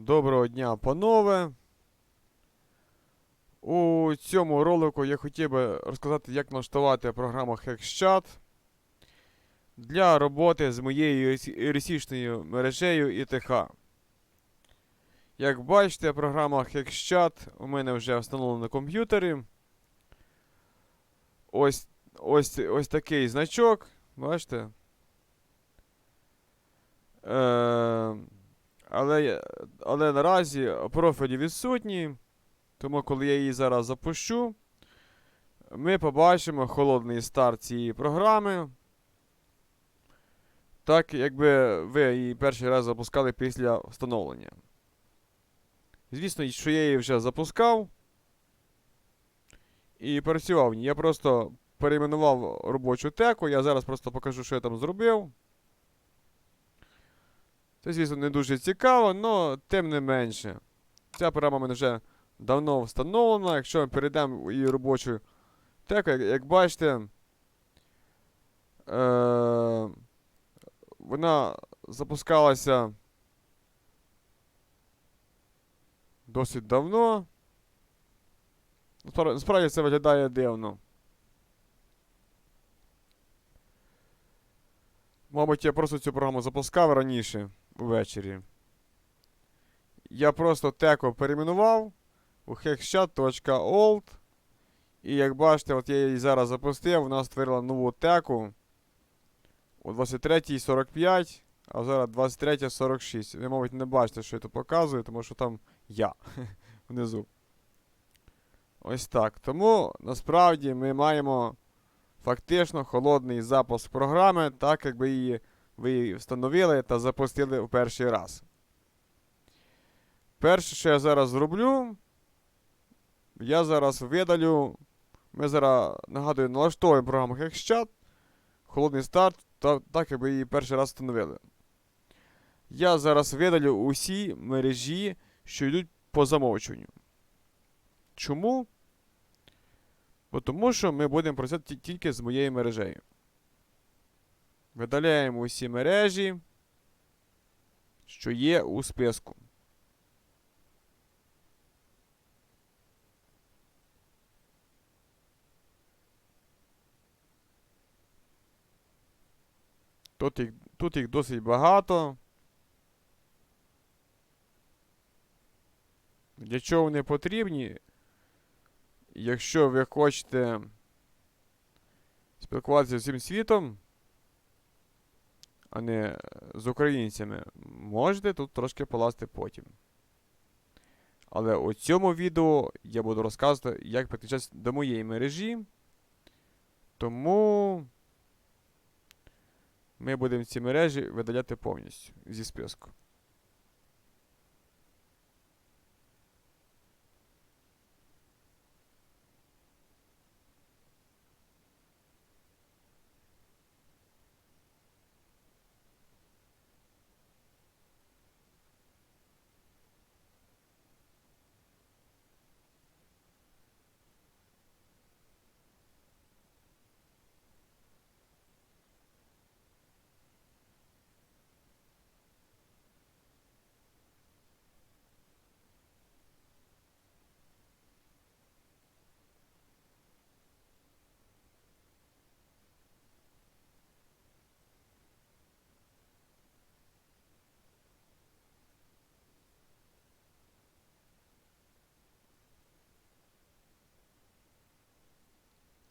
Доброго дня, панове. У цьому ролику я хотів би розказати, як налаштувати програму HexChat для роботи з моєю ересічною мережею ІТХ. Як бачите, програма HexChat у мене вже встановлена на комп'ютері. Ось, ось, ось такий значок. Бачите? Е, але, але наразі профілі відсутні. Тому коли я її зараз запущу, ми побачимо холодний старт цієї програми. Так, якби ви її перший раз запускали після встановлення. Звісно, що я її вже запускав і працював. Я просто перейменував робочу теку. Я зараз просто покажу, що я там зробив. Це, звісно, не дуже цікаво, але тим не менше. Ця програма в мене вже давно встановлена. Якщо ми перейдемо її робочу теку, як, як бачите, е- вона запускалася досить давно. Насправді- це виглядає дивно. Мабуть, я просто цю програму запускав раніше ввечері. Я просто теку перейменував у hexchat.old. І як бачите, от я її зараз запустив, вона створила нову теку у 23.45, а зараз 23.46. Ви, мабуть, не бачите, що я тут показую, тому що там я внизу. Ось так. Тому насправді ми маємо фактично холодний запуск програми, так якби її ви її встановили та запустили в перший раз. Перше, що я зараз зроблю, я зараз видалю. Ми зараз, нагадую, налаштовуємо програму HexChat, холодний старт, та, так якби її перший раз встановили. Я зараз видалю усі мережі, що йдуть по замовчуванню. Чому? Бо тому що ми будемо працювати тільки з моєю мережею. Видаляємо усі мережі, що є у списку. Тут їх, тут їх досить багато. Для чого вони потрібні? Якщо ви хочете спілкуватися з всім світом, а не з українцями, можете тут трошки полазити потім. Але у цьому відео я буду розказувати, як підключатися до моєї мережі. Тому ми будемо ці мережі видаляти повністю зі списку.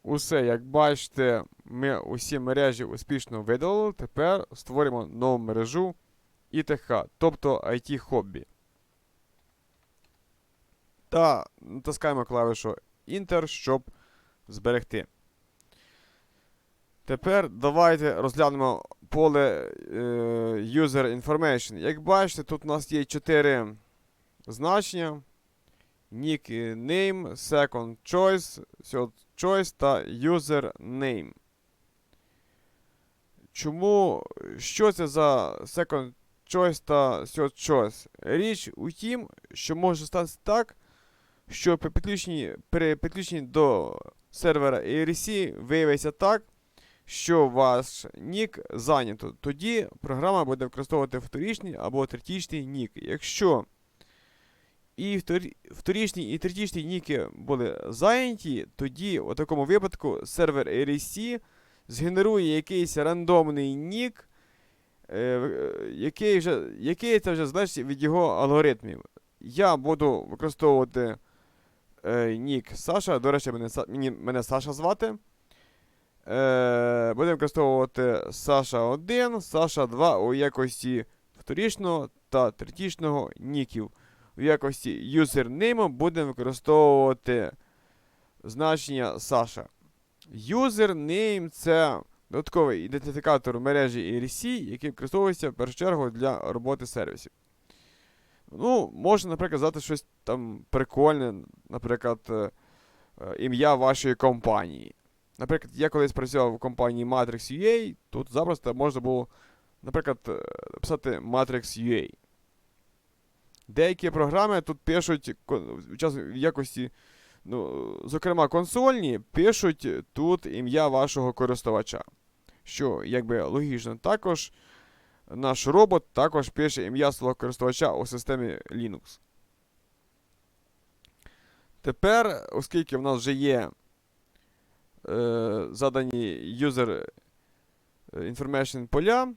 Усе, як бачите, ми усі мережі успішно видалили. Тепер створимо нову мережу ІТХ, тобто IT хобі. Та натискаємо клавішу Enter, щоб зберегти. Тепер давайте розглянемо поле е, User Information. Як бачите, тут у нас є 4 значення: Nick Name, Second Choice, Choice та User Name. Чому? Що це за Second Choice та Third Choice? Річ у тім, що може статися так, що при підключенні, при підключенні до сервера ERC виявиться так, що ваш нік зайнято. Тоді програма буде використовувати вторічний або третічний нік. Якщо і вторічні і третічні ніки були зайняті, тоді у такому випадку сервер RSC згенерує якийсь рандомний нік, е, який, вже, який це вже залежить від його алгоритмів. Я буду використовувати е, нік Саша. До речі, мене, мені, мене Саша звати. Е, будемо використовувати Саша 1, Саша 2 у якості вторічного та третічного ніків. У якості юзернейму будемо використовувати значення Саша. Юзернейм це додатковий ідентифікатор мережі ERC, який використовується в першу чергу для роботи сервісів. Ну, можна, наприклад, сказати щось там прикольне, наприклад, е, е, ім'я вашої компанії. Наприклад, я колись працював в компанії Matrix UA, тут запросто можна було, наприклад, е, написати Matrix UA. Деякі програми тут пишуть в якості, ну, зокрема, консольні, пишуть тут ім'я вашого користувача. Що, якби логічно, також наш робот також пише ім'я свого користувача у системі Linux. Тепер, оскільки в нас вже є е, задані user information поля, е,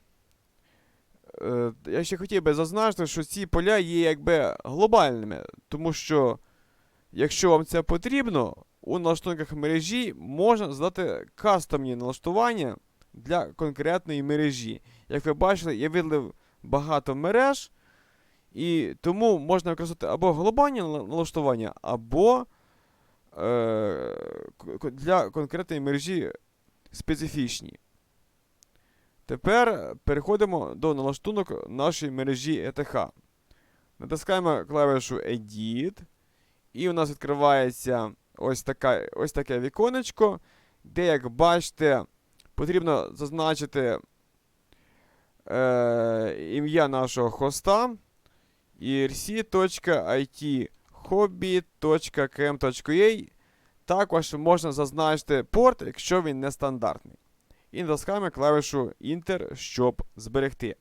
я ще хотів би зазначити, що ці поля є якби глобальними, тому що якщо вам це потрібно, у налаштунках мережі можна задати кастомні налаштування для конкретної мережі. Як ви бачили, я видалив багато мереж, і тому можна використовувати або глобальні налаштування, або е, для конкретної мережі специфічні. Тепер переходимо до налаштунок нашої мережі ETH. Натискаємо клавішу Edit, і у нас відкривається ось, така, ось таке віконечко, де, як бачите, потрібно зазначити е, ім'я нашого хоста irc.it.hobby.km.ua Також можна зазначити порт, якщо він нестандартний. І натискаємо клавішу Enter, щоб зберегти.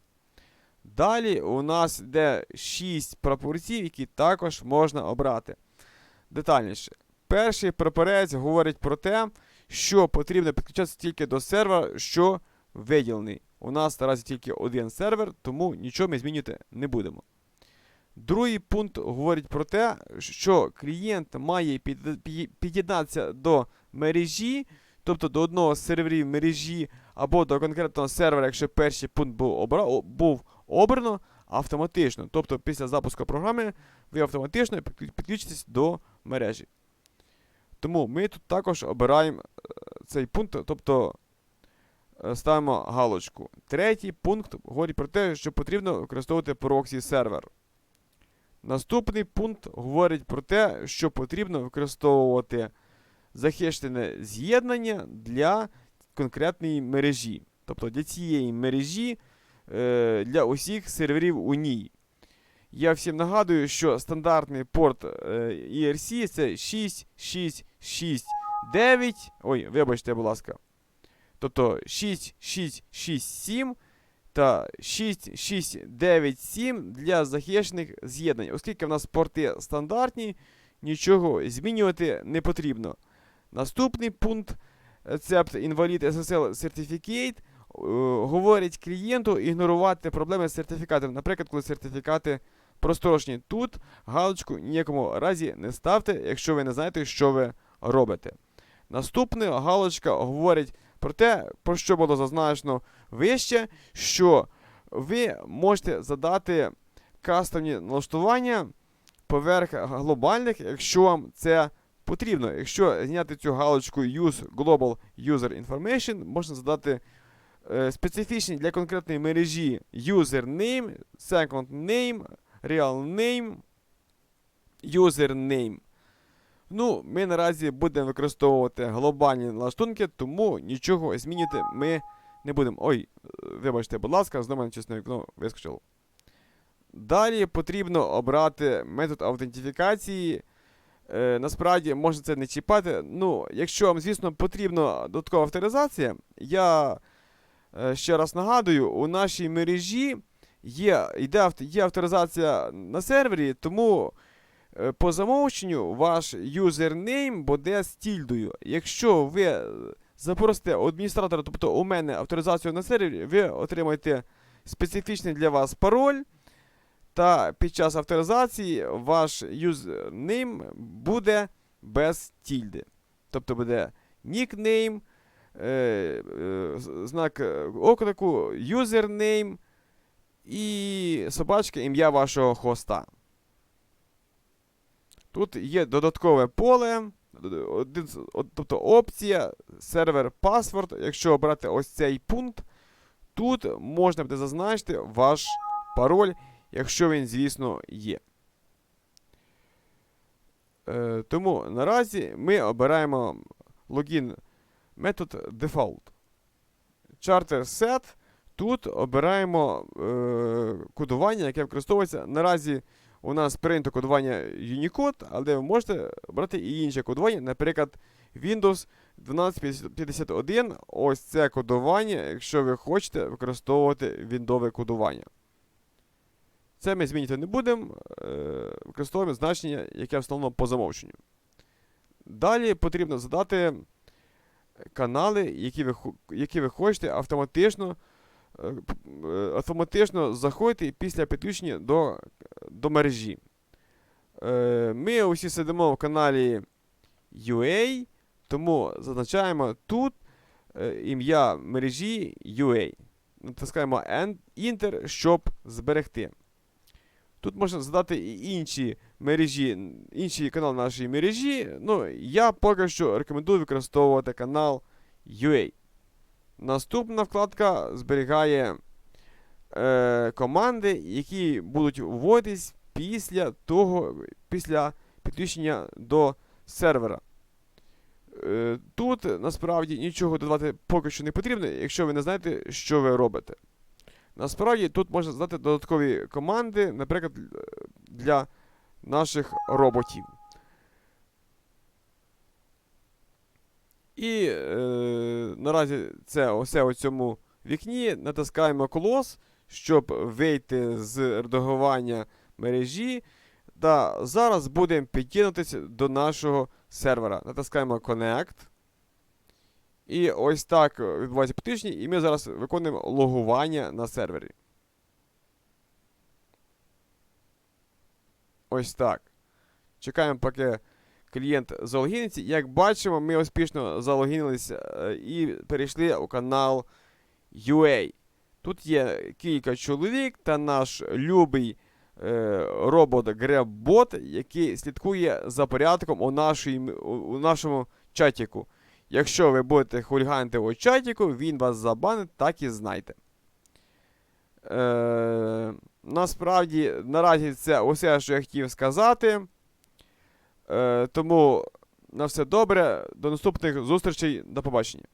Далі у нас йде 6 прапорців, які також можна обрати. Детальніше. Перший прапорець говорить про те, що потрібно підключатися тільки до сервера, що виділений. У нас наразі тільки один сервер, тому нічого ми змінювати не будемо. Другий пункт говорить про те, що клієнт має під'єднатися до мережі, тобто до одного з серверів мережі або до конкретного сервера, якщо перший пункт був, обра... був обрано автоматично. Тобто після запуску програми ви автоматично підключитесь до мережі. Тому ми тут також обираємо е, цей пункт, тобто е, ставимо галочку. Третій пункт говорить про те, що потрібно використовувати проксі сервер. Наступний пункт говорить про те, що потрібно використовувати захищене з'єднання для конкретної мережі. Тобто для цієї мережі е, для усіх серверів у ній. Я всім нагадую, що стандартний порт е, ERC це 6669. Ой, вибачте, будь ласка. Тобто 6667 та 6697 для захищених з'єднань. Оскільки в нас порти стандартні, нічого змінювати не потрібно. Наступний пункт Accept Invalid SSL Certificate е, говорить клієнту ігнорувати проблеми з сертифікатом. Наприклад, коли сертифікати прострочні. Тут галочку ніякому разі не ставте, якщо ви не знаєте, що ви робите. Наступна галочка говорить про те, про що було зазначено вище, що ви можете задати кастомні налаштування поверх глобальних, якщо вам це потрібно. Якщо зняти цю галочку Use Global User Information, можна задати е, специфічні для конкретної мережі username, second name, real name, username. Ну, ми наразі будемо використовувати глобальні налаштунки, тому нічого змінювати ми не будемо. Ой, е, вибачте, будь ласка, знову мене чесне вікно вискочило. Далі потрібно обрати метод аутентифікації. Е, насправді можна це не чіпати. Ну, якщо вам, звісно, потрібна додаткова авторизація, я е, ще раз нагадую, у нашій мережі є, йде, є авторизація на сервері, тому е, по замовченню ваш юзернейм буде з тільдою. Якщо ви запросите адміністратора, тобто у мене авторизацію на сервері, ви отримаєте специфічний для вас пароль. Та під час авторизації ваш юзернейм буде без тільди. Тобто буде нікнейм, е, е, знак е, оклику, юзернейм і собачка ім'я вашого хоста. Тут є додаткове поле, тобто опція, сервер паспорт. Якщо обрати ось цей пункт, тут можна буде зазначити ваш пароль, якщо він, звісно, є. Е, тому наразі ми обираємо логін метод default. Charter set. Тут обираємо е, кодування, яке використовується. Наразі у нас прийнято кодування Unicode, але ви можете обрати і інше кодування, наприклад, Windows 1251. Ось це кодування, якщо ви хочете використовувати віндове кодування. Це ми змінювати не будемо. Е, використовуємо значення, яке встановлено по замовченню. Далі потрібно задати канали, які ви, які ви хочете автоматично, е, е, автоматично заходити після підключення до, до мережі. Ми усі сидимо в каналі UA, тому зазначаємо тут ім'я мережі UA. Натискаємо Enter, щоб зберегти. Тут можна задати і інші мережі, інші канали нашої мережі. Ну, я поки що рекомендую використовувати канал UA. Наступна вкладка зберігає е, команди, які будуть вводитись після того, після підключення до сервера. Е, тут насправді нічого додавати поки що не потрібно, якщо ви не знаєте, що ви робите. Насправді тут можна задати додаткові команди, наприклад, для наших роботів. І е, наразі це усе у цьому вікні. Натискаємо колос, щоб вийти з редагування мережі. Та зараз будемо підтягнутися до нашого сервера. Натискаємо Connect. І ось так відбувається підключення, і ми зараз виконуємо логування на сервері. Ось так. Чекаємо, поки клієнт залогіниться. Як бачимо, ми успішно залогінилися е, і перейшли у канал UA. Тут є кілька чоловік та наш любий е, робот GrabBot, який слідкує за порядком у, нашій, у, у нашому чатіку. Якщо ви будете хуліганити у чатіку, він вас забанить, так і знайте. Е, насправді, наразі це усе, що я хотів сказати. Е, тому на все добре. До наступних зустрічей. До побачення.